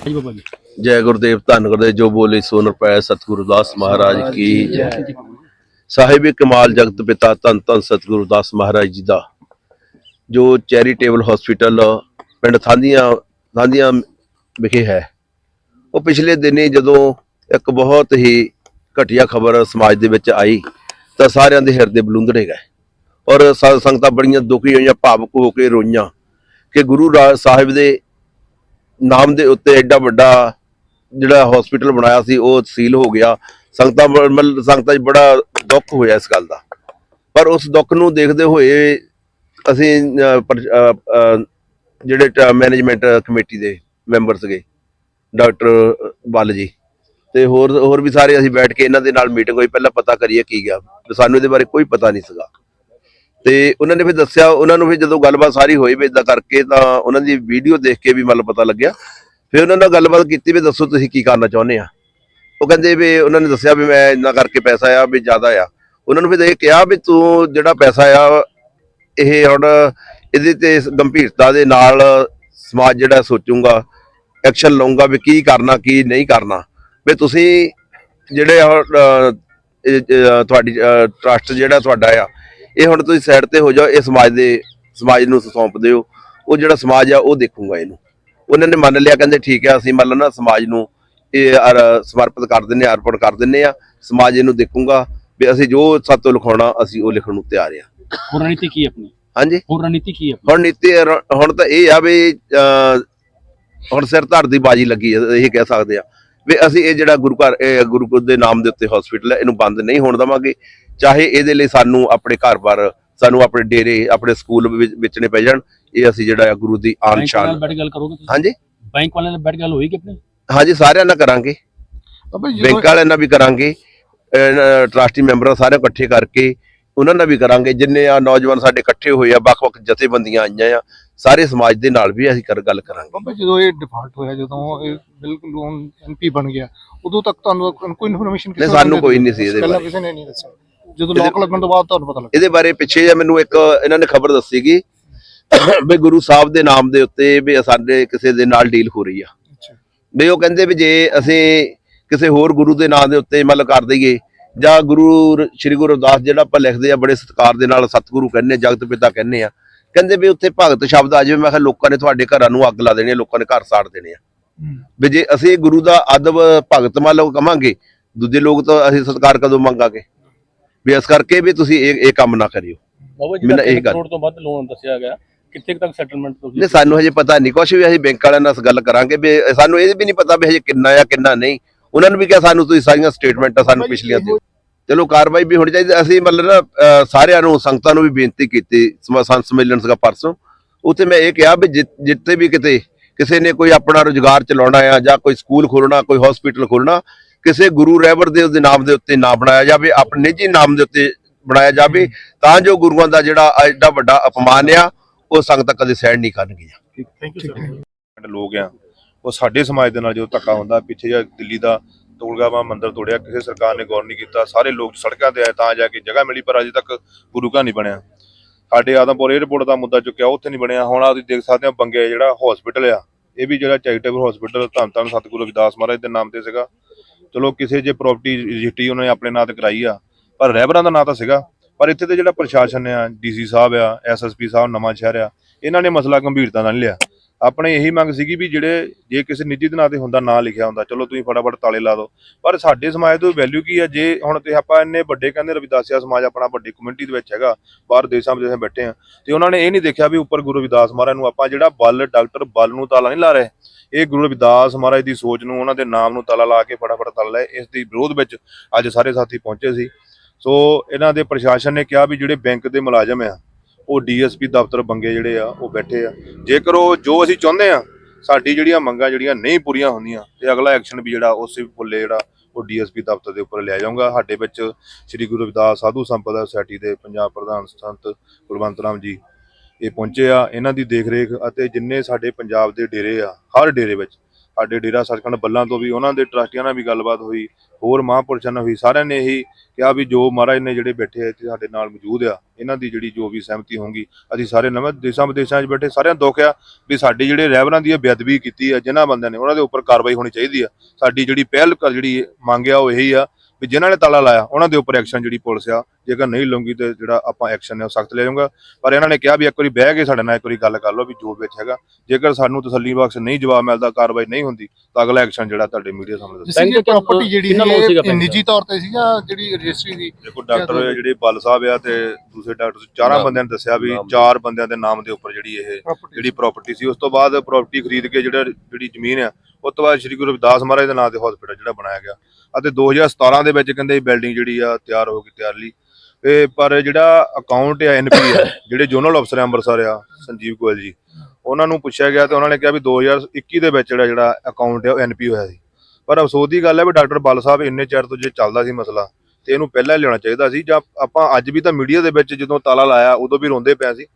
ਹਾਂਜੀ ਬਾਬਾ ਜੀ। ਜੈ ਗੁਰਦੇਵ, ਧੰਨ ਗੁਰਦੇਵ, ਜੋ ਬੋਲੇ ਸੋ ਨਰਪੈ ਸਤਿਗੁਰੂ ਦਾਸ ਮਹਾਰਾਜ ਕੀ ਜੈ। ਸਾਹਿਬ ਕਮਾਲ ਜਗਤ ਪਿਤਾ, ਧੰਨ ਧੰਨ ਸਤਿਗੁਰੂ ਦਾਸ ਮਹਾਰਾਜ ਜੀ ਦਾ, ਜੋ ਚੈਰੀਟੇਬਲ ਹਸਪੀਟਲ, ਪਿੰਡ ਥਾਂਦੀਆਂ ਥਾਂਦੀਆਂ ਵਿਖੇ ਹੈ। ਉਹ ਪਿਛਲੇ ਦਿਨੀ ਜਦੋਂ ਇੱਕ ਬਹੁਤ ਹੀ ਘਟੀਆ ਖਬਰ ਸਮਾਜ ਦੇ ਵਿੱਚ ਆਈ, ਤਾਂ ਸਾਰਿਆਂ ਦੇ ਹਿਰਦੇ ਬਲੁੰਦੜੇ ਗਏ। ਔਰ ਸੰਗਤਾਂ ਬੜੀਆਂ ਦੁਖੀ ਹੋਈਆਂ, ਭਾਵੁਕ ਹੋ ਕੇ ਰੋਈਆਂ ਕਿ ਗੁਰੂ ਰਾ- ਸਾਹਿਬ ਦੇ ਨਾਮ ਦੇ ਉੱਤੇ ਐਡਾ ਵੱਡਾ ਜਿਹੜਾ ਹਸਪੀਟਲ ਬਣਾਇਆ ਸੀ, ਉਹ ਸੀਲ ਹੋ ਗਿਆ। ਸੰਗਤਾਂ ਮਤਲਬ ਸੰਗਤਾਂ 'ਚ ਬੜਾ ਦੁੱਖ ਹੋਇਆ ਇਸ ਗੱਲ ਦਾ। ਪਰ ਉਸ ਦੁੱਖ ਨੂੰ ਦੇਖਦੇ ਹੋਏ ਅਸੀਂ ਜਿਹੜੇ ਮੈਨੇਜਮੈਂਟ ਕਮੇਟੀ ਦੇ ਮੈਂਬਰ ਸੀਗੇ ਡਾਕਟਰ ਬੱਲ ਜੀ। ਤੇ ਹੋਰ ਹੋਰ ਵੀ ਸਾਰੇ ਅਸੀਂ ਬੈਠ ਕੇ ਇਹਨਾਂ ਦੇ ਨਾਲ ਮੀਟਿੰਗ ਹੋਈ। ਪਹਿਲਾਂ ਪਤਾ ਕਰੀਏ ਕੀ ਗਿਆ। ਸਾਨੂੰ ਇਹਦੇ ਬਾਰੇ ਕੋਈ ਪਤਾ ਨਹੀਂ ਸੀਗਾ। ਤੇ ਉਹਨਾਂ ਨੇ ਫਿਰ ਦੱਸਿਆ ਉਹਨਾਂ ਨੂੰ ਫਿਰ ਜਦੋਂ ਗੱਲਬਾਤ ਸਾਰੀ ਹੋਈ ਵੀ ਇਦਾਂ ਕਰਕੇ ਤਾਂ ਉਹਨਾਂ ਦੀ ਵੀਡੀਓ ਦੇਖ ਕੇ ਵੀ ਮਤਲਬ ਪਤਾ ਲੱਗਿਆ। ਫਿਰ ਉਹਨਾਂ ਨਾਲ ਗੱਲਬਾਤ ਕੀਤੀ ਵੀ ਦੱਸੋ ਤੁਸੀਂ ਕੀ ਕਰਨਾ ਚਾਹੁੰਦੇ ਆ। ਉਹ ਕਹਿੰਦੇ ਵੀ ਉਹਨਾਂ ਨੇ ਦੱਸਿਆ ਵੀ ਮੈਂ ਇੰਨਾ ਕਰਕੇ ਪੈਸਾ ਆ ਵੀ ਜ਼ਿਆਦਾ ਆ। ਉਹਨਾਂ ਨੂੰ ਫਿਰ ਇਹ ਕਿਹਾ ਵੀ ਤੂੰ ਜਿਹੜਾ ਪੈਸਾ ਆ ਇਹ ਹੁਣ ਇਹਦੇ ਤੇ ਗੰਭੀਰਤਾ ਦੇ ਨਾਲ ਸਮਾਜ ਜਿਹੜਾ ਸੋਚੂਗਾ ਐਕਸ਼ਨ ਲਊਗਾ ਵੀ ਕੀ ਕਰਨਾ ਕੀ ਨਹੀਂ ਕਰਨਾ। ਵੀ ਤੁਸੀਂ ਜਿਹੜੇ ਹੁਣ, ਤੁਹਾਡੀ ਟਰਸਟ ਜਿਹੜਾ ਤੁਹਾਡਾ ਆ ਇਹ ਹੁਣ ਤੁਸੀਂ ਸਾਈਡ ਤੇ ਹੋ ਜਾਓ ਇਹ ਸਮਾਜ ਦੇ ਸਮਾਜ ਨੂੰ ਸੌਂਪ ਦਿਓ। ਉਹ ਜਿਹੜਾ ਸਮਾਜ ਆ ਉਹ ਦੇਖੂਗਾ ਇਹਨੂੰ। ਉਹਨਾਂ ਨੇ ਮੰਨ ਲਿਆ ਕਹਿੰਦੇ ਠੀਕ ਹੈ ਅਸੀਂ ਮੰਨ ਲਓ ਨਾ ਸਮਾਜ ਨੂੰ ਇਹ ਸਮਰਪਿਤ ਕਰ ਦਿੰਨੇ ਆ ਅਰਪਣ ਕਰ ਦਿੰਨੇ ਆ। ਸਮਾਜ ਇਹਨੂੰ ਦੇਖੂਗਾ ਵੀ ਅਸੀਂ ਜੋ ਸਾਤੋਂ ਲਿਖਾਉਣਾ ਅਸੀਂ ਉਹ ਲਿਖਣ ਨੂੰ ਤਿਆਰ ਆ। ਹੋਰ ਰਣਨੀਤੀ ਕੀ ਹੈ ਆਪਣੀ? ਹਾਂਜੀ? ਹੋਰ ਰਣਨੀਤੀ ਕੀ ਹੈ ਆਪਣੀ? ਹੁਣ ਨੀਤੀ ਰ- ਹੁਣ ਤਾਂ ਇਹ ਆ ਵੀ ਹੁਣ ਸਿਰ ਧੜ ਦੀ ਬਾਜੀ ਲੱਗੀ ਇਹ ਕਹਿ ਸਕਦੇ ਆ। ਵੀ ਅਸੀਂ ਇਹ ਜਿਹੜਾ ਗੁਰੂ ਘਰ ਗੁਰੂ ਦੇ ਨਾਮ ਦੇ ਉੱਤੇ ਹਸਪੀਟਲ ਹੈ ਇਹਨੂੰ ਬੰਦ ਨਹੀਂ ਹੋਣ ਦਵਾਂਗੇ। ਚਾਹੇ ਇਹਦੇ ਲਈ ਸਾਨੂੰ ਆਪਣੇ ਘਰ-ਬਾਰ ਸਾਨੂੰ ਆਪਣੇ ਡੇਰੇ ਆਪਣੇ ਸਕੂਲ ਵਿੱਚ ਵੇਚਣੇ ਪੈ ਜਾਣ ਇਹ ਅਸੀਂ ਜਿਹੜਾ ਗੁਰੂ ਦੀ ਆਨ ਬੈਂਕ ਵਾਲਿਆਂ ਨਾਲ ਸ਼ਾਨ ਬੈਠ ਗੱਲ ਕਰੋਗੇ ਤੁਸੀਂ? ਹਾਂਜੀ। ਬੈਂਕ ਵਾਲਿਆਂ ਨਾਲ ਬੈਠ ਗੱਲ ਹੋਈ ਕਿ ਆਪਣੀ ਹਾਂਜੀ ਸਾਰਿਆਂ ਨਾਲ ਕਰਾਂਗੇ। ਬੈਂਕ ਵਾਲਿਆਂ ਨਾਲ ਵੀ ਕਰਾਂਗੇ ਟਰਸਟੀ ਮੈਂਬਰਾਂ ਸਾਰੇ ਇਕੱਠੇ ਕਰਕੇ ਉਹਨਾਂ ਨਾਲ ਵੀ ਕਰਾਂਗੇ ਜਿੰਨੇ ਆ ਨੌਜਵਾਨ ਸਾਡੇ ਇਕੱਠੇ ਹੋਏ ਆ ਵੱਖ-ਵੱਖ ਜਥੇਬੰਦੀਆਂ ਆਈਆਂ ਆ ਸਾਰੇ ਸਮਾਜ ਦੇ ਨਾਲ ਵੀ ਅਸੀਂ ਕਰ ਗੱਲ ਕਰਾਂਗੇ। ਬਾਬਾ ਜਦੋਂ ਇਹ ਡਿਫਾਲਟ ਹੋਇਆ ਜਦੋਂ ਇਹ ਬਿਲਕੁਲ ਲੋਨ ਐਨਪੀ ਬਣ ਗਿਆ ਉਦੋਂ ਤੱਕ ਤੁਹਾਨੂੰ ਕੋਈ ਇਨਫੋਰਮੇਸ਼ਨ ਨਹੀਂ, ਸਾਨੂੰ ਕੋਈ ਨਹੀਂ ਸੀ ਇਹਦੇ ਪਹਿਲਾਂ। ਕਿਸੇ ਨੇ ਨਹੀਂ ਦੱਸਿਆ? ਜਦੋਂ ਲੋਕ ਲੱਗਣ ਤੋਂ ਬਾਅਦ ਤੁਹਾਨੂੰ ਪਤਾ ਲੱਗਾ। ਇਹਦੇ ਬਾਰੇ ਪਿੱਛੇ ਜੇ ਮੈਨੂੰ ਇੱਕ ਇਹਨਾਂ ਨੇ ਖਬਰ ਦੱਸੀਗੀ ਵੀ ਗੁਰੂ ਸਾਹਿਬ ਦੇ ਨਾਮ ਦੇ ਉੱਤੇ ਵੀ ਸਾਡੇ ਕਿਸੇ ਦੇ ਨਾਲ ਡੀਲ ਹੋ ਰਹੀ ਆ। ਵੀ ਉਹ ਕਹਿੰਦੇ ਵੀ ਜੇ ਅਸੀਂ ਕਿਸੇ ਹੋਰ ਗੁਰੂ ਦੇ ਨਾਮ ਦੇ ਉੱਤੇ ਮਤਲਬ ਕਰ ਦਈਏ ਜਾਂ ਗੁਰੂ ਸ੍ਰੀ ਗੁਰੂ ਰਵਿਦਾਸ ਜਿਹੜਾ ਆਪਾਂ ਲਿਖਦੇ ਆ ਬੜੇ ਸਤਿਕਾਰ ਦੇ ਨਾਲ ਸਤਿਗੁਰੂ ਕਹਿੰਦੇ ਜਗਤ ਪਿਤਾ ਕਹਿੰਦੇ ਆ ਕਹਿੰਦੇ ਵੀ ਉੱਥੇ ਭਗਤ ਸ਼ਬਦ ਆ ਜਾਵੇ ਮੈਂ ਕਿਹਾ ਲੋਕਾਂ ਨੇ ਤੁਹਾਡੇ ਘਰਾਂ ਨੂੰ ਅੱਗ ਲਾ ਦੇਣੀ ਆ ਲੋਕਾਂ ਨੇ ਘਰ ਸਾੜ ਦੇਣੇ ਆ। ਵੀ ਜੇ ਅਸੀਂ ਗੁਰੂ ਦਾ ਅਦਬ ਭਗਤ ਮੰਨ ਲਓ ਕਵਾਂਗੇ ਦੂਜੇ ਲੋਕ ਤਾਂ ਅਸੀਂ ਸਤਿਕਾਰ ਕਦੋਂ ਮੰਗਾਂਗੇ? ਵੀ ਇਸ ਕਰਕੇ ਵੀ ਤੁਸੀਂ ਇਹ ਇਹ ਕੰਮ ਨਾ ਕਰਿਓ। ਬਾਬਾ ਜੀ ਮੈਨੂੰ ਇਹ ਕਰੋੜ ਤੋਂ ਵੱਧ ਲੋਨ ਦੱਸਿਆ ਗਿਆ। ਕਿੱਥੇ ਤੱਕ ਸੈਟਲਮੈਂਟ ਤੁਸੀਂ ਨਹੀਂ ਸਾਨੂੰ ਹਜੇ ਪਤਾ ਨਹੀਂ ਕੁਛ ਵੀ ਅਸੀਂ ਬੈਂਕ ਵਾਲਿਆਂ ਨਾਲ ਗੱਲ ਕਰਾਂਗੇ ਵੀ ਸਾਨੂੰ ਇਹ ਵੀ ਨਹੀਂ ਪਤਾ ਵੀ ਹਜੇ ਕਿੰਨਾ ਆ ਕਿੰਨਾ ਨਹੀਂ। ਉਹਨਾਂ ਨੂੰ ਵੀ ਕਿਹਾ ਸਾਨੂੰ ਤੁਸੀਂ ਸਾਰੀਆਂ ਸਟੇਟਮੈਂਟਾਂ ਸਾਨੂੰ ਪਿਛਲੀਆਂ ਦਿਓ। ਚਲੋ ਕਾਰਵਾਈ ਵੀ ਹੋਣੀ ਚਾਹੀਦੀ। ਅਸੀਂ ਮਤਲਬ ਨਾ ਸਾਰਿਆਂ ਨੂੰ ਸੰਗਤਾਂ ਨੂੰ ਵੀ ਬੇਨਤੀ ਕੀਤੀ ਸੰਤ ਸੰਮੇਲਨ ਸੀਗਾ ਪਰਸੋਂ। ਉੱਥੇ ਮੈਂ ਇਹ ਕਿਹਾ ਵੀ ਜਿ- ਜਿੱਥੇ ਵੀ ਕਿਤੇ ਕਿਸੇ ਨੇ ਕੋਈ ਆਪਣਾ ਰੋਜ਼ਗਾਰ ਚਲਾਉਣਾ ਆ ਜਾਂ ਕੋਈ ਸਕੂਲ ਖੋਲਣਾ ਕੋਈ ਹਸਪੀਟਲ ਖੋਲਣਾ ਕਿਸੇ ਗੁਰੂ ਰਹਿਬਰ ਦੇ ਉਹਦੇ ਨਾਮ ਦੇ ਉੱਤੇ ਨਾ ਬਣਾਇਆ ਜਾਵੇ ਆਪਣੇ ਨਿੱਜੀ ਨਾਮ ਦੇ ਉੱਤੇ ਬਣਾਇਆ ਜਾਵੇ ਤਾਂ ਜੋ ਗੁਰੂਆਂ ਦਾ ਜਿਹੜਾ ਐਡਾ ਵੱਡਾ ਅਪਮਾਨ ਆ ਉਹ ਸੰਗਤਾਂ ਕਦੇ ਸਹਿਣ ਨਹੀਂ ਕਰਨਗੀਆਂ। ਥੈਂਕ ਯੂ ਸਰ ਲੋਕ ਆ ਉਹ ਸਾਡੇ ਸਮਾਜ ਦੇ ਨਾਲ ਜੋ ਧੱਕਾ ਹੁੰਦਾ ਪਿੱਛੇ ਜਿਹਾ ਦਿੱਲੀ ਦਾ ਤੋੜਗਾਵਾ ਮੰਦਿਰ ਤੋੜਿਆ ਕਿਸੇ ਸਰਕਾਰ ਨੇ ਗੌਰ ਨਹੀਂ ਕੀਤਾ ਸਾਰੇ ਲੋਕ ਸੜਕਾਂ ਤੇ ਆਏ ਤਾਂ ਜਾ ਕੇ ਜਗ੍ਹਾ ਮਿਲੀ ਪਰ ਅਜੇ ਤੱਕ ਗੁਰੂ ਘਰ ਨਹੀਂ ਬਣਿਆ। ਸਾਡੇ ਆਦਮਪੁਰ 에ਅਰਪੋਰਟ ਦਾ ਮੁੱਦਾ ਚੁੱਕਿਆ ਉੱਥੇ ਨਹੀਂ ਬਣਿਆ ਹੁਣ ਆ ਤੁਸੀਂ ਦੇਖ ਸਕਦੇ ਹੋ ਬੰਗੇ ਜਿਹੜਾ ਹਸਪੀਟਲ ਆ ਇਹ ਵੀ ਜਿਹੜਾ ਚੈਰੀਟੇਬਲ ਹਸਪੀਟਲ ਧੰਨ ਧੰਨ ਸਤਿਗੁਰੂ ਰਵਿਦਾਸ ਮਹਾਰਾਜ ਦੇ ਨਾਮ ਤੇ ਸੀਗਾ। ਚਲੋ ਕਿਸੇ ਜੇ ਪ੍ਰਾਪਰਟੀ ਰਜਿਸਟਰੀ ਉਹਨਾਂ ਨੇ ਆਪਣੇ ਨਾਂ ਤੇ ਕਰਾਈ ਆ, ਪਰ ਰਹਿਬਰਾਂ ਦਾ ਨਾਂ ਤਾਂ ਸੀਗਾ। ਪਰ ਇੱਥੇ ਤੇ ਜਿਹੜਾ ਪ੍ਰਸ਼ਾਸਨ ਆ, ਡੀਸੀ ਸਾਹਿਬ ਆ, ਐਸਐਸਪੀ ਸਾਹਿਬ ਨਵਾਂ ਸ਼ਹਿਰ ਆ, ਇਹਨਾਂ ਨੇ ਮਸਲਾ ਗੰਭੀਰਤਾ ਨਾਲ ਲਿਆ। ਆਪਣੇ ਇਹੀ ਮੰਗ ਸੀਗੀ ਵੀ ਜਿਹੜੇ ਜੇ ਕਿਸੇ ਨਿੱਜੀ ਦੇ ਨਾਂ ਤੇ ਹੁੰਦਾ, ਨਾਂ ਲਿਖਿਆ ਹੁੰਦਾ, ਚਲੋ ਤੁਸੀਂ ਫਟਾਫਟ ਤਾਲੇ ਲਾ ਦਿਓ। ਪਰ ਸਾਡੇ ਸਮਾਜ ਤੋਂ ਵੈਲਿਊ ਕੀ ਆ? ਜੇ ਹੁਣ ਤੇ ਆਪਾਂ ਇੰਨੇ ਵੱਡੇ ਕਹਿੰਦੇ ਰਵਿਦਾਸਿਆ ਸਮਾਜ ਆਪਣਾ ਵੱਡੀ ਕਮਿਊਨਿਟੀ ਦੇ ਵਿੱਚ ਹੈਗਾ, ਬਾਹਰ ਦੇਸ਼ਾਂ ਵਿਦੇਸ਼ਾਂ ਬੈਠੇ ਆ, ਤੇ ਉਹਨਾਂ ਨੇ ਇਹ ਨਹੀਂ ਦੇਖਿਆ ਵੀ ਉੱਪਰ ਗੁਰੂ ਰਵਿਦਾਸ ਮਹਾਰਾਜ ਨੂੰ ਆਪਾਂ ਜਿਹੜਾ ਬਲ, ਡਾਕਟਰ ਬਲ ਨੂੰ ਤਾਲਾ ਨਹੀਂ ਲਾ ਰਹੇ। ਇਹ ਗੁਰੂ ਰਵਿਦਾਸ ਮਹਾਰਾਜ ਦੀ ਸੋਚ ਨੂੰ, ਉਹਨਾਂ ਦੇ ਨਾਮ ਨੂੰ ਤਾਲਾ ਲਾ ਕੇ ਫਟਾਫਟ ਤਾਲਾ ਲਾਏ ਇਸ ਦੀ ਵਿਰੋਧ ਵਿੱਚ ਅੱਜ ਸਾਰੇ ਸਾਥੀ ਪਹੁੰਚੇ ਸੀ। ਸੋ ਇਹਨਾਂ ਦੇ ਪ੍ਰਸ਼ਾਸਨ ਨੇ ਕਿਹਾ ਵੀ ਜਿਹੜੇ ਬੈਂਕ ਦੇ ਮੁਲਾਜ਼ਮ ਆ ਉਹ ਡੀਐਸਪੀ ਦਫ਼ਤਰ ਬੰਗੇ ਜਿਹੜੇ ਆ, ਉਹ ਬੈਠੇ ਆ। ਜੇਕਰ ਉਹ ਜੋ ਅਸੀਂ ਚਾਹੁੰਦੇ ਆ, ਸਾਡੀ ਜਿਹੜੀਆਂ ਮੰਗਾਂ ਜਿਹੜੀਆਂ ਨਹੀਂ ਪੂਰੀਆਂ ਹੁੰਦੀਆਂ, ਤੇ ਅਗਲਾ ਐਕਸ਼ਨ ਵੀ ਜਿਹੜਾ ਉਸੇ ਪੁੱਲੇ ਜਿਹੜਾ, ਉਹ ਡੀਐਸਪੀ ਦਫ਼ਤਰ ਦੇ ਉੱਪਰ ਲਿਆ ਜਾਊਗਾ। ਸਾਡੇ ਵਿੱਚ ਸ੍ਰੀ ਗੁਰੂ ਰਵਿਦਾਸ ਸਾਧੂ ਸੰਪਦਾ ਸੁਸਾਇਟੀ ਦੇ ਪੰਜਾਬ ਪ੍ਰਧਾਨ ਸੰਤ ਕੁਲਵੰਤ ਰਾਮ ਜੀ ਇਹ ਪਹੁੰਚੇ ਆ। ਇਹਨਾਂ ਦੀ ਦੇਖਰੇਖ ਅਤੇ ਜਿੰਨੇ ਸਾਡੇ ਪੰਜਾਬ ਦੇ ਡੇਰੇ ਆ, ਹਰ ਡੇਰੇ ਵਿੱਚ ਸਾਡੇ ਡੇਰਾ ਸੱਚਖੰਡ ਬੱਲਾਂ ਤੋਂ ਵੀ ਉਹਨਾਂ ਦੇ ਟਰਸਟੀਆਂ ਨਾਲ ਵੀ ਗੱਲਬਾਤ ਹੋਈ, ਹੋਰ ਮਹਾਂਪੁਰਸ਼ਾਂ ਨਾਲ ਹੋਈ ਸਾਰਿਆਂ ਨੇ ਇਹੀ ਕਿਹਾ ਵੀ ਜੋ ਮਹਾਰਾਜ ਨੇ ਜਿਹੜੇ ਬੈਠੇ ਆ ਇੱਥੇ ਸਾਡੇ ਨਾਲ ਮੌਜੂਦ ਆ, ਇਹਨਾਂ ਦੀ ਜਿਹੜੀ ਜੋ ਵੀ ਸਹਿਮਤੀ ਹੋਊਗੀ, ਅਸੀਂ ਸਾਰੇ ਨਵੇਂ ਦੇਸ਼ਾਂ ਵਿਦੇਸ਼ਾਂ 'ਚ ਬੈਠੇ ਸਾਰਿਆਂ ਨੂੰ ਦੁੱਖ ਆ ਵੀ ਸਾਡੀ ਜਿਹੜੇ ਰਹਿਬਰਾਂ ਦੀ ਬੇਅਦਬੀ ਕੀਤੀ ਆ, ਜਿਨ੍ਹਾਂ ਬੰਦਿਆਂ ਨੇ ਉਹਨਾਂ ਦੇ ਉੱਪਰ ਕਾਰਵਾਈ ਹੋਣੀ ਚਾਹੀਦੀ ਆ, ਸਾਡੀ ਜਿਹੜੀ ਪਹਿਲ ਕਰ- ਜਿਹੜੀ ਮੰਗਿਆ ਉਹ ਇਹੀ ਆ ਵੀ ਜਿਨ੍ਹਾਂ ਨੇ ਤਾਲਾ ਲਾਇਆ ਉਹਨਾਂ ਦੇ ਉੱਪਰ ਐਕਸ਼ਨ ਜਿਹੜੀ ਪੁਲਿਸ ਆ ਜੇਕਰ ਨਹੀਂ ਲਊਗੀ ਤੇ ਜਿਹੜਾ ਆਪਾਂ ਐਕਸ਼ਨ ਹੈ ਉਹ ਸਖਤ ਲੈ ਜਾਊਗਾ। ਪਰ ਇਹਨਾਂ ਨੇ ਕਿਹਾ ਵੀ ਇੱਕ ਵਾਰੀ ਬਹਿ ਕੇ ਸਾਡੇ ਨਾਲ ਇੱਕ ਵਾਰੀ ਗੱਲ ਕਰ ਲਓ ਵੀ ਜੋ ਵਿੱਚ ਹੈਗਾ। ਜੇਕਰ ਸਾਨੂੰ ਤਸੱਲੀ ਬਖਸ਼ ਨਹੀਂ ਜਵਾਬ ਮਿਲਦਾ ਕਾਰਵਾਈ ਨਹੀਂ ਹੁੰਦੀ ਤਾਂ ਅਗਲਾ ਐਕਸ਼ਨ ਜਿਹੜਾ ਤੁਹਾਡੇ ਮੀਡੀਆ ਸਾਹਮਣੇ ਦੱਸ। ਬੈਂਕ ਪ੍ਰਾਪਰਟੀ ਜਿਹੜੀ ਸੀ? ਨਿੱਜੀ ਤੌਰ ਤੇ ਸੀ ਜਾਂ ਜਿਹੜੀ ਰਜਿਸਟਰੀ ਦੀ? ਦੇਖੋ ਡਾਕਟਰ ਜਿਹੜੇ ਬਲ ਸਾਹਿਬ ਆ ਤੇ ਦੂਸਰੇ ਡਾਕਟਰ ਚਾਰਾਂ ਨਾਮ- ਬੰਦਿਆਂ ਨੇ ਦੱਸਿਆ ਵੀ ਨਾਮ। ਚਾਰ ਬੰਦਿਆਂ ਦੇ ਨਾਮ ਦੇ ਉੱਪਰ ਜਿਹੜੀ ਇਹ ਜਿਹੜੀ ਪ੍ਰਾਪਰਟੀ ਸੀ ਉਸ ਤੋਂ ਬਾਅਦ ਪ੍ਰਾਪਰਟੀ ਖਰੀਦ ਕੇ ਜਿਹੜਾ ਜਿਹੜੀ ਜ਼ਮੀਨ ਆ ਉਸ ਤੋਂ ਬਾਅਦ ਸ੍ਰੀ ਗੁਰੂ ਰਵਿਦਾਸ ਮਹਾਰਾਜ ਦੇ ਨਾਂ ਤੇ ਹਸਪੀਟਲ ਜਿਹੜਾ ਬਣਾਇਆ ਗਿਆ। ਅਤੇ 2017 ਦੇ ਵਿੱਚ ਕਹਿੰਦੇ ਬਿਲਡਿੰਗ ਜਿਹੜੀ ਆ ਤਿਆਰ ਹੋ ਗਈ ਤਿਆਰ ਲਈ। ਤੇ ਪਰ ਜਿਹੜਾ ਅਕਾਊਂਟ ਆ ਐਨਪੀ ਆ ਜਿਹੜੇ ਜੋਨਲ ਅਫਸਰ ਆ ਅੰਮ੍ਰਿਤਸਰ ਆ ਸੰਜੀਵ ਗੋਇਲ ਜੀ ਉਹਨਾਂ ਨੂੰ ਪੁੱਛਿਆ ਗਿਆ ਤੇ ਉਹਨਾਂ ਨੇ ਕਿਹਾ ਵੀ 2021 ਦੇ ਵਿੱਚ ਜਿਹੜਾ ਜਿਹੜਾ ਅਕਾਊਂਟ ਆ ਉਹ ਐਨਪੀ ਹੋਇਆ ਸੀ। ਪਰ ਅਫਸੋਸ ਦੀ ਗੱਲ ਹੈ ਵੀ ਡਾਕਟਰ ਬਲ ਸਾਹਿਬ ਇੰਨੇ ਚਿਰ ਤੋਂ ਜੇ ਚੱਲਦਾ ਸੀ ਮਸਲਾ ਤੇ ਇਹਨੂੰ ਪਹਿਲਾਂ ਹੀ ਲਿਆਉਣਾ ਚਾਹੀਦਾ ਸੀ ਜਾਂ ਆਪਾਂ ਅੱਜ ਵੀ ਤਾਂ ਮੀਡੀਆ ਦੇ ਵਿੱਚ ਜਦੋਂ ਤਾਲਾ ਲਾਇਆ ਉਦੋਂ ਵੀ ਰੋਂਦੇ ਪਏ ਸੀ।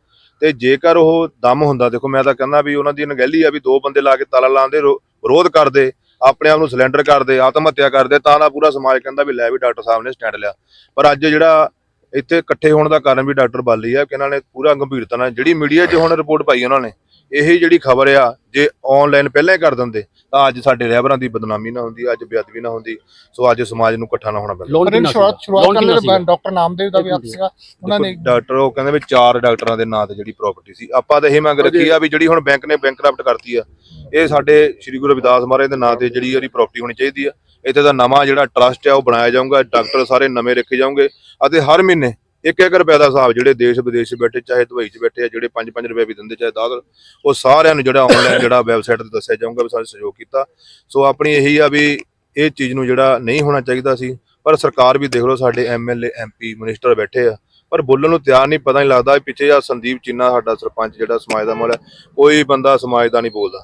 ਤੇ ਜੇਕਰ ਉਹ ਦਮ ਹੁੰਦਾ, ਦੇਖੋ ਮੈਂ ਤਾਂ ਕਹਿੰਦਾ ਵੀ ਉਹਨਾਂ ਦੀ ਅਣਗਹਿਲੀ ਆ ਵੀ ਦੋ ਬੰਦੇ ਲਾ ਕੇ ਤਾਲਾ ਲਾਉਂਦੇ, ਰੋ- ਵਿਰੋਧ ਕਰਦੇ, ਆਪਣੇ ਆਪ ਨੂੰ ਸਿਲੰਡਰ ਕਰਦੇ, ਆਤਮ ਹੱਤਿਆ ਕਰਦੇ, ਤਾਂ ਦਾ ਪੂਰਾ ਸਮਾਜ ਕਹਿੰਦਾ ਵੀ ਲੈ ਵੀ ਡਾਕਟਰ ਸਾਹਿਬ ਨੇ ਸਟੈਂਡ ਲਿਆ। ਪਰ ਅੱਜ ਜਿਹੜਾ ਇੱਥੇ ਇਕੱਠੇ ਹੋਣ ਦਾ ਕਾਰਨ ਵੀ ਡਾਕਟਰ ਬਾਲੀ ਆ, ਕਿ ਇਹਨਾਂ ਨੇ ਪੂਰਾ ਗੰਭੀਰਤਾ ਨਾਲ ਜਿਹੜੀ ਮੀਡੀਆ 'ਚ ਹੁਣ ਰਿਪੋਰਟ ਪਾਈ ਉਹਨਾਂ ਨੇ ਇਹ ਜਿਹੜੀ ਖਬਰ ਆ ਜੇ ਆਨਲਾਈਨ ਪਹਿਲਾਂ ਹੀ ਕਰ ਦਿੰਦੇ ਤਾਂ ਅੱਜ ਸਾਡੇ ਰਹਿਬਰਾਂ ਦੀ ਬਦਨਾਮੀ ਨਾ ਹੁੰਦੀ ਅੱਜ ਬੇਅਦਬੀ ਨਾ ਹੁੰਦੀ ਸੋ ਅੱਜ ਸਮਾਜ ਨੂੰ ਇਕੱਠਾ ਨਾ ਹੋਣਾ ਪੈਂਦਾ। ਲੋਨ ਕਿੰਨਾ ਸ਼ੁਰੂਆਤ ਸ਼ੁਰੂਆਤ ਕਰਨ ਡਾਕਟਰ ਨਾਮਦੇਵ ਦਾ ਵੀ ਹੱਥ ਸੀਗਾ। ਉਹਨਾਂ ਨੇ ਡਾਕਟਰ ਉਹ ਕਹਿੰਦੇ ਵੀ ਚਾਰ ਡਾਕਟਰਾਂ ਦੇ ਨਾਂ ਤੇ ਜਿਹੜੀ ਪ੍ਰਾਪਰਟੀ ਸੀ। ਆਪਾਂ ਤਾਂ ਇਹ ਮੰਗ ਰੱਖੀ ਆ ਵੀ ਜਿਹੜੀ ਹੁਣ ਬੈਂਕ ਨੇ ਬੈਂਕਰਪਟ ਕਰਤੀ ਆ ਇਹ ਸਾਡੇ ਸ੍ਰੀ ਗੁਰੂ ਰਵਿਦਾਸ ਮਹਾਰਾਜ ਦੇ ਨਾਂ ਤੇ ਜਿਹੜੀ ਇਹਦੀ ਪ੍ਰਾਪਰਟੀ ਹੋਣੀ ਚਾਹੀਦੀ ਆ। ਇੱਥੇ ਦਾ ਨਵਾਂ ਜਿਹੜਾ ਟਰਸਟ ਆ ਉਹ ਬਣਾਇਆ ਜਾਊਗਾ। ਡਾਕਟਰ ਸਾਰੇ ਨਵੇਂ ਰੱਖੇ ਜਾਣਗੇ ਅਤੇ ਹਰ ਮਹੀਨੇ ਇੱਕ ਇੱਕ ਰੁਪਏ ਦਾ ਹਿਸਾਬ ਜਿਹੜੇ ਦੇਸ਼ ਵਿਦੇਸ਼ 'ਚ ਬੈਠੇ, ਚਾਹੇ ਦੁਬਈ 'ਚ ਬੈਠੇ ਆ, ਜਿਹੜੇ 5-5 ਰੁਪਏ ਵੀ ਦਿੰਦੇ, ਚਾਹੇ 10 ਉਹ ਸਾਰਿਆਂ ਨੂੰ ਜਿਹੜਾ ਆਨਲਾਈਨ ਜਿਹੜਾ ਵੈਬਸਾਈਟ ਤੇ ਦੱਸਿਆ ਜਾਊਗਾ ਵੀ ਸਾਡੇ ਸਹਿਯੋਗ ਕੀਤਾ। ਸੋ ਆਪਣੀ ਇਹੀ ਆ ਵੀ ਇਹ ਚੀਜ਼ ਨੂੰ ਜਿਹੜਾ ਨਹੀਂ ਹੋਣਾ ਚਾਹੀਦਾ ਸੀ, ਪਰ ਸਰਕਾਰ ਵੀ ਦੇਖ ਲਓ ਸਾਡੇ ਐਮਐਲਏ ਐਮਪੀ ਮਿਨਿਸਟਰ ਬੈਠੇ ਆ। ਪਰ ਬੋਲਣ ਨੂੰ ਤਿਆਰ ਨਹੀਂ, ਪਤਾ ਨਹੀਂ ਲੱਗਦਾ ਪਿੱਛੇ ਆ ਸੰਦੀਪ ਚੀਨਾ ਸਾਡਾ ਸਰਪੰਚ ਜਿਹੜਾ ਸਮਾਜ ਦਾ ਮੁੱਲ ਕੋਈ ਬੰਦਾ ਸਮਾਜ ਦਾ ਨਹੀਂ ਬੋਲਦਾ।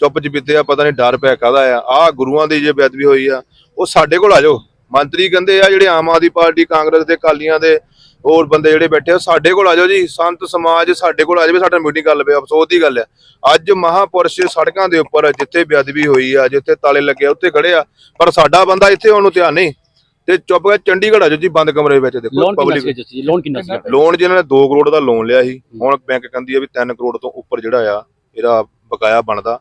ਚੁੱਪ ਚਪੀਤੇ ਆ, ਪਤਾ ਨਹੀਂ ਡਰ ਪਿਆ ਕਾਹਦਾ ਆ। ਆ ਗੁਰੂਆਂ ਦੀ ਜੇ ਬੇਅਦਬੀ ਹੋਈ ਆ, ਉਹ ਸਾਡੇ ਕੋਲ ਆ ਜਾਓ। ਮੰਤਰੀ ਕਹਿੰਦੇ ਆ, ਜਿਹੜੇ ਆਮ ਆਦਮੀ ਪਾਰਟੀ, ਕਾਂਗਰਸ ਦੇ ਕਾਲੀਆਂ ਦੇ ਹੋਰ ਬੰਦੇ ਜਿਹੜੇ ਬੈਠੇ ਆ ਸਾਡੇ ਕੋਲ ਆ ਜਾਓ ਜੀ। ਸੰਤ ਸਮਾਜ ਸਾਡੇ ਕੋਲ ਆ ਜਾਵੇ ਸਾਡਾ ਮੀਟਿੰਗ ਕਰ ਲਵੇ ਅਫਸੋਸ ਦੀ ਗੱਲ ਆ। ਅੱਜ ਮਹਾਪੁਰਸ਼ ਸੜਕਾਂ ਦੇ ਉੱਪਰ ਜਿੱਥੇ ਬੇਅਦਬੀ ਹੋਈ ਆ ਜਿੱਥੇ ਤਾਲੇ ਲੱਗੇ ਉੱਥੇ ਖੜੇ ਆ। ਪਰ ਸਾਡਾ ਬੰਦਾ ਇੱਥੇ ਆਉਣ ਨੂੰ ਧਿਆਨ ਨਹੀਂ। ਤੇ ਚੁੱਪ ਕੇ ਚੰਡੀਗੜ੍ਹ ਆ ਜਾਓ ਜੀ ਬੰਦ ਕਮਰੇ ਵਿੱਚ ਦੇਖੋ ਪਬਲਿਕ ਲੋਨ ਕਿੰਨਾ ਸੀਗਾ? ਲੋਨ ਜਿਹਨਾਂ ਨੇ 2 ਕਰੋੜ ਦਾ ਲੋਨ ਲਿਆ ਸੀ। ਹੁਣ ਬੈਂਕ ਕਹਿੰਦੀ ਆ ਵੀ 3 ਕਰੋੜ ਤੋਂ ਉੱਪਰ ਜਿਹੜਾ ਆ ਇਹਦਾ ਬਕਾਇਆ ਬਣਦਾ।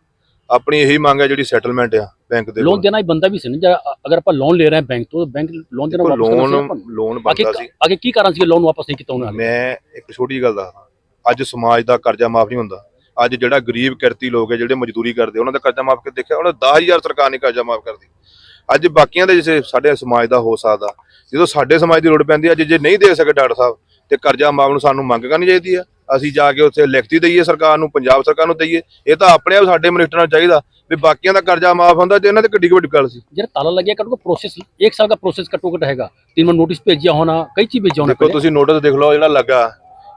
ਆਪਣੀ ਇਹੀ ਮੰਗ ਹੈ ਜਿਹੜੀ ਸੈਟਲਮੈਂਟ ਆ ਬੈਂਕ ਦੇ ਲੋਨ ਦੇਣਾ ਹੀ ਬੰਦਾ ਵੀ ਸੀ ਨਾ ਅਗਰ ਆਪਾਂ ਲੋਨ ਲੈ ਰਹੇ ਹਾਂ ਬੈਂਕ ਤੋਂ ਬੈਂਕ ਲੋਨ ਦੇਣਾ ਵਾਪਸ ਲੋਨ ਨੂੰ। ਲੋਨ ਬਣਦਾ ਸੀ। ਅੱਗੇ ਕੀ ਕਾਰਨ ਸੀ ਲੋਨ ਵਾਪਸ ਨਹੀਂ ਕੀਤਾ ਉਹਨਾਂ ਨੇ? ਮੈਂ ਇੱਕ ਛੋਟੀ ਗੱਲ ਦੱਸਦਾ ਅੱਜ ਸਮਾਜ ਦਾ ਕਰਜ਼ਾ ਮਾਫ ਨਹੀਂ ਹੁੰਦਾ। ਅੱਜ ਜਿਹੜਾ ਗਰੀਬ ਕਿਰਤੀ ਲੋਕ ਹੈ ਜਿਹੜੇ ਮਜ਼ਦੂਰੀ ਕਰਦੇ ਉਹਨਾਂ ਦਾ ਕਰਜ਼ਾ ਮਾਫ ਕਰ ਦੇਖਿਆ ਉਹਨਾਂ 10000 ਸਰਕਾਰ ਨਹੀਂ ਕਰਜ਼ਾ ਮਾਫ ਕਰਦੀ ਅੱਜ ਬਾਕੀਆਂ ਦੇ ਜਿਸੇ ਸਾਡੇ ਸਮਾਜ ਦਾ ਹੋ ਸਕਦਾ। ਜਦੋਂ ਸਾਡੇ ਸਮਾਜ ਦੀ ਲੋੜ ਪੈਂਦੀ ਅੱਜ ਜੇ ਨਹੀਂ ਦੇ ਸਕੇ ਡਾਕਟਰ ਸਾਹਿਬ ਤੇ ਕਰਜ਼ਾ ਮਾਫ ਨੂੰ ਸਾਨੂੰ ਮੰਗ ਕਰਨੀ ਚਾਹੀਦੀ ਆ ਅਸੀਂ ਜਾ ਕੇ ਉੱਥੇ ਲਿਖਤੀ ਦਈਏ ਸਰਕਾਰ ਨੂੰ ਪੰਜਾਬ ਸਰਕਾਰ ਨੂੰ ਦਈਏ। ਇਹ ਤਾਂ ਆਪਣੇ ਆਪ ਸਾਡੇ ਮਿਨਿਸਟਰ ਨੂੰ ਚਾਹੀਦਾ ਵੀ ਬਾਕੀਆਂ ਦਾ ਕਰਜ਼ਾ ਮਾਫ ਹੁੰਦਾ ਤੇ ਇਹਨਾਂ ਤੇ ਕਿੱਡੀ ਵੱਡੀ ਗੱਲ ਸੀ। ਜਿਹੜਾ ਤਾਲਾ ਲੱਗਿਆ ਕਟੋ ਪ੍ਰੋਸੈਸ ਇੱਕ ਸਾਲ ਦਾ ਪ੍ਰੋਸੈਸ ਘੱਟੋ ਘੱਟ ਹੈਗਾ। ਤਿੰਨ ਵਾਰ ਨੋਟਿਸ ਭੇਜਿਆ ਹੋਣਾ ਕਈ ਚੀਜ਼ ਭੇਜਿਆ ਹੋਣਾ ਦੇਖੋ ਤੁਸੀਂ ਨੋਟਿਸ ਦੇਖ ਲਓ ਜਿਹੜਾ ਲੱਗਾ।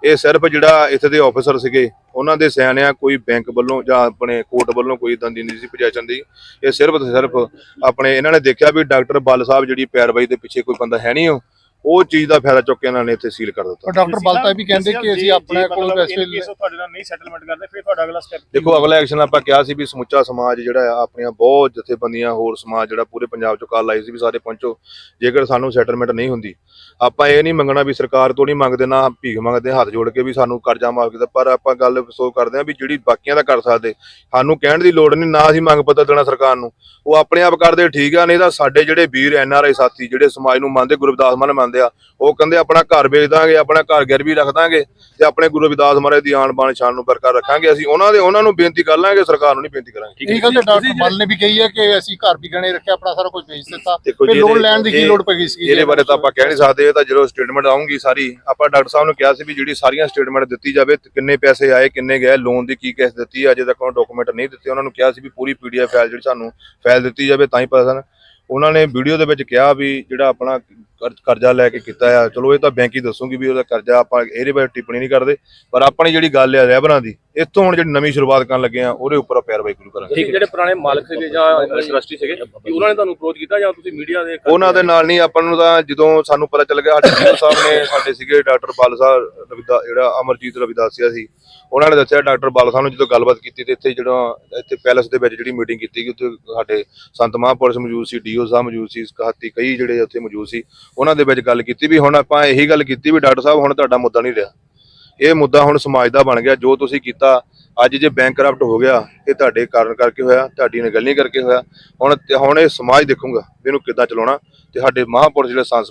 ਇਹ ਸਿਰਫ ਜਿਹੜਾ ਇੱਥੇ ਦੇ ਆਫੀਸਰ ਸੀਗੇ ਉਹਨਾਂ ਦੇ ਸਿਆਣਿਆ ਕੋਈ ਬੈਂਕ ਵੱਲੋਂ ਜਾਂ ਆਪਣੇ ਕੋਰਟ ਵੱਲੋਂ ਕੋਈ ਇਦਾਂ ਦੀ ਨਹੀਂ ਸੀ ਪ੍ਰੋਜੈਕਸ਼ਨ ਦੀ ਇਹ ਸਿਰਫ ਤੇ ਸਿਰਫ ਆਪਣੇ ਇਹਨਾਂ ਨੇ ਦੇਖਿਆ ਵੀ ਡਾਕਟਰ ਬਲ ਸਾਹਿਬ ਜਿਹੜੀ ਪੈਰਵਾਈ ਦੇ ਪਿੱਛੇ ਕੋਈ ਬੰਦਾ ਹੈ ਨਹੀਂ ਉਹ। ਉਹ ਚੀਜ਼ ਦਾ ਫਾਇਦਾ ਚੁੱਕ ਕੇ ਇਹਨਾਂ ਨੇ ਇੱਥੇ ਸੀਲ ਕਰ ਦਿੱਤਾ। ਡਾਕਟਰ ਬਲਤਾ ਵੀ ਕਹਿੰਦੇ ਕਿ ਅਸੀਂ ਆਪਣੇ ਕੋਲ ਕੇਸ ਤੁਹਾਡੇ ਨਾਲ ਨਹੀਂ ਸੈਟਲਮੈਂਟ ਕਰਦੇ ਫਿਰ ਤੁਹਾਡਾ ਅਗਲਾ ਸਟੈਪ ਦੇਖੋ ਅਗਲਾ ਐਕਸ਼ਨ ਆਪਾਂ ਕਿਹਾ ਸੀ ਵੀ ਸਮੁੱਚਾ ਸਮਾਜ ਜਿਹੜਾ ਆ ਆਪਣੀਆਂ ਬਹੁਤ ਜਥੇਬੰਦੀਆਂ ਹੋਰ ਸਮਾਜ ਜਿਹੜਾ ਪੂਰੇ ਪੰਜਾਬ ਚੋਂ ਕਾਲ ਆਈ ਸੀ ਵੀ ਸਾਰੇ ਪਹੁੰਚੋ ਜੇਕਰ ਸਾਨੂੰ ਸੈਟਲਮੈਂਟ ਨਹੀਂ ਹੁੰਦੀ। ਆਪਾਂ ਇਹ ਨਹੀਂ ਮੰਗਣਾ ਵੀ ਸਰਕਾਰ ਤੋਂ ਨਹੀਂ ਮੰਗਦੇ ਨਾ ਭੀਖ ਮੰਗਦੇ ਹੱਥ ਜੋੜ ਕੇ ਵੀ ਸਾਨੂੰ ਕਰਜ਼ਾ ਮਾਫ ਕੀਤਾ ਪਰ ਆਪਾਂ ਗੱਲ ਅਫਸੋਸ ਕਰਦੇ ਹਾਂ ਵੀ ਜਿਹੜੀ ਬਾਕੀਆਂ ਦਾ ਕਰ ਸਕਦੇ ਸਾਨੂੰ ਕਹਿਣ ਦੀ ਲੋੜ ਨਹੀਂ ਨਾ ਅਸੀਂ ਮੰਗ ਪੱਤਰ ਦੇਣਾ ਸਰਕਾਰ ਨੂੰ। ਉਹ ਆਪਣੇ ਆਪ ਕਰਦੇ ਠੀਕ ਆ ਨਹੀਂ ਤਾਂ ਸਾਡੇ ਜਿਹੜੇ ਵੀਰ ਐਨ ਆਰ ਆਈ ਸਾਥੀ ਜਿਹੜੇ ਸਮਾਜ ਨੂੰ ਮੰਨਦੇ ਗੁਰਦਾਸ ਮਾਨ ਮੰਨਦੇ ਆ। ਉਹ ਕਹਿੰਦੇ ਆਪਣਾ ਘਰ ਵੇਚ ਦਾਂਗੇ ਆਪਣਾ ਘਰ ਗਿਰਵੀ ਰੱਖ ਦਾਂਗੇ ਤੇ ਆਪਣੇ ਗੁਰੂ ਰਵਿਦਾਸ ਮਹਾਰਾਜ ਦੀ ਆਣ ਬਾਣ ਸ਼ਾਨ ਨੂੰ ਬਰਕਰਾਰ ਰੱਖਾਂਗੇ। ਅਸੀਂ ਉਹਨਾਂ ਦੇ ਉਹਨਾਂ ਨੂੰ ਬੇਨਤੀ ਕਰ ਲਾਂਗੇ ਸਰਕਾਰ ਨੂੰ ਨਹੀਂ ਬੇਨਤੀ ਕਰਾਂਗੇ। ਇਹ ਗੱਲ ਤੇ ਡਾਕਟਰ ਬਲ ਨੇ ਵੀ ਕਹੀ ਹੈ ਕਿ ਅਸੀਂ ਘਰ ਵੀ ਗਣੇ ਰੱਖਿਆ ਆਪਣਾ ਸਾਰਾ ਕੁਝ ਵੇਚ ਦਿੱਤਾ। ਜੀ ਲੋਨ ਲੈਣ ਦੀ ਕੀ ਲੋੜ ਪੈ ਗਈ ਸੀ ਇਹਦੇ ਬਾਰੇ ਤਾਂ ਆਪਾਂ ਕਹਿ ਨਹੀਂ ਸਕਦੇ ਇਹ ਤਾਂ ਜਦੋਂ ਸਟੇਟਮੈਂਟ ਆਉਂਗੀ ਸਾਰੀ। ਆਪਾਂ ਡਾਕਟਰ ਸਾਹਿਬ ਨੂੰ ਕਿਹਾ ਸੀ ਵੀ ਜਿਹੜੀ ਸਾਰੀਆਂ ਸਟੇਟਮੈਂਟ ਦਿੱਤੀ ਜਾਵੇ ਤੇ ਕਿੰਨੇ ਪੈਸੇ ਆਏ ਕਿੰਨੇ ਗਏ ਲੋਨ ਦੀ ਕੀ ਕਿਸ ਦਿੱਤੀ ਅਜੇ ਤੱਕ ਉਹ ਡਾਕੂਮੈਂਟ ਨਹੀਂ ਦਿੱਤੇ। ਉਹਨਾਂ ਨੂੰ ਕਿਹਾ ਸੀ ਵੀ ਪੂਰੀ ਪੀਡੀਐਫ ਫਾਈਲ ਜਿਹੜੀ ਸਾਨੂੰ ਫਾਈਲ ਦਿੱਤੀ ਜਾਵੇ ਤਾਂ ਹੀ ਪਤਾ ਸਨ ਉਹਨਾਂ ਨੇ ਵੀਡੀਓ ਦੇ ਵਿੱਚ ਕਿਹਾ ਵੀ ਜਿਹੜਾ ਆਪਣਾ ਕਰਜ਼ਾ ਲੈ ਕੇ ਕੀਤਾ ਆ। ਚਲੋ ਇਹ ਤਾਂ ਬੈਂਕ ਹੀ ਦੱਸੂਗੀ ਵੀ ਉਹਦਾ ਕਰਜ਼ਾ ਆਪਾਂ ਇਹਦੇ ਬਾਰੇ ਟਿੱਪਣੀ ਨਹੀਂ ਕਰਦੇ ਪਰ ਆਪਣੀ ਜਿਹੜੀ ਗੱਲ ਆ ਰਹਿਬਰਾਂ ਦੀ ਇੱਥੋਂ ਹੁਣ ਜਿਹੜੀ ਨਵੀਂ ਸ਼ੁਰੂਆਤ ਕਰਨ ਲੱਗੇ ਆ ਉਹਦੇ ਉੱਪਰ ਪੈਰਵਾਈ ਸ਼ੁਰੂ ਕਰਾਂਗੇ। ਠੀਕ ਜਿਹੜੇ ਪੁਰਾਣੇ ਮਾਲਕ ਸੀਗੇ ਜਾਂ ਇੰਡਸਟਰੀ ਸੀਗੇ ਕਿ ਉਹਨਾਂ ਨੇ ਤੁਹਾਨੂੰ ਅਪਰੋਚ ਕੀਤਾ ਜਾਂ ਤੁਸੀਂ ਮੀਡੀਆ ਦੇ ਉਹਨਾਂ ਦੇ ਨਾਲ ਨਹੀਂ ਆਪਾਂ ਨੂੰ ਤਾਂ ਜਦੋਂ ਸਾਨੂੰ ਪਤਾ ਚੱਲ ਗਿਆ ਸਾਡੇ ਜੀਓ ਸਾਹਿਬ ਨੇ ਸਾਡੇ ਸੀਗੇ ਡਾਕਟਰ ਬਾਲ ਸਾਹਿਬ ਰਵਿਦਾ ਜਿਹੜਾ ਅਮਰਜੀਤ ਰਵਿਦਾਸੀਆ ਸੀ ਉਹਨਾਂ ਨੇ ਦੱਸਿਆ ਡਾਕਟਰ ਬਾਲ ਸਾਹਿਬ ਨੂੰ ਜਦੋਂ ਗੱਲਬਾਤ ਕੀਤੀ ਤੇ ਇੱਥੇ ਜਿਹੜਾ ਇੱਥੇ ਪੈਲਸ ਦੇ ਵਿੱਚ ਜਿਹੜੀ ਮੀਟਿੰਗ ਕੀਤੀ ਗਈ ਉੱਥੇ ਸਾਡੇ ਸੰਤ ਮਹਾਂਪੁਰਸ਼ ਮੌਜੂਦ ਸੀ ਡੀਓ ਸਾਹਿਬ ਮੌਜੂਦ ਸੀ ਕਹਾਤੀ ਕਈ ਜਿਹੜੇ ਉੱਥੇ ਮੌਜੂਦ ਸੀ ਉਹਨਾਂ ਦੇ ਵਿੱਚ ਗੱਲ ਕੀਤੀ ਵੀ ਹੁਣ ਆਪਾਂ ਇਹੀ ਗੱਲ ਕੀਤੀ ਵੀ ਡਾਕਟਰ ਸਾਹਿਬ, ਹੁਣ ਤੁਹਾਡਾ ਮੁੱਦਾ ਨਹੀਂ ਰਿਹਾ। ਇਹ ਮੁੱਦਾ ਹੁਣ ਸਮਾਜ ਦਾ ਬਣ ਗਿਆ, ਜੋ ਤੁਸੀਂ ਕੀਤਾ, ਅੱਜ ਜੇ ਬੈਂਕ ਕਰਪਟ ਹੋ ਗਿਆ, ਇਹ ਤੁਹਾਡੇ ਕਾਰਨ ਕਰਕੇ ਹੋਇਆ, ਤੁਹਾਡੀ ਨਿਗਲਨੀ ਕਰਕੇ ਹੋਇਆ। ਹੁਣ ਤੇ ਹੁਣ ਇਹ ਸਮਾਜ ਦੇਖੂਗਾ ਵੀ ਇਹਨੂੰ ਕਿੱਦਾਂ ਚਲਾਉਣਾ ਤੇ ਸਾਡੇ ਮਹਾਂਪੁਰਸ਼ ਜਿਹੜੇ ਸੰਸ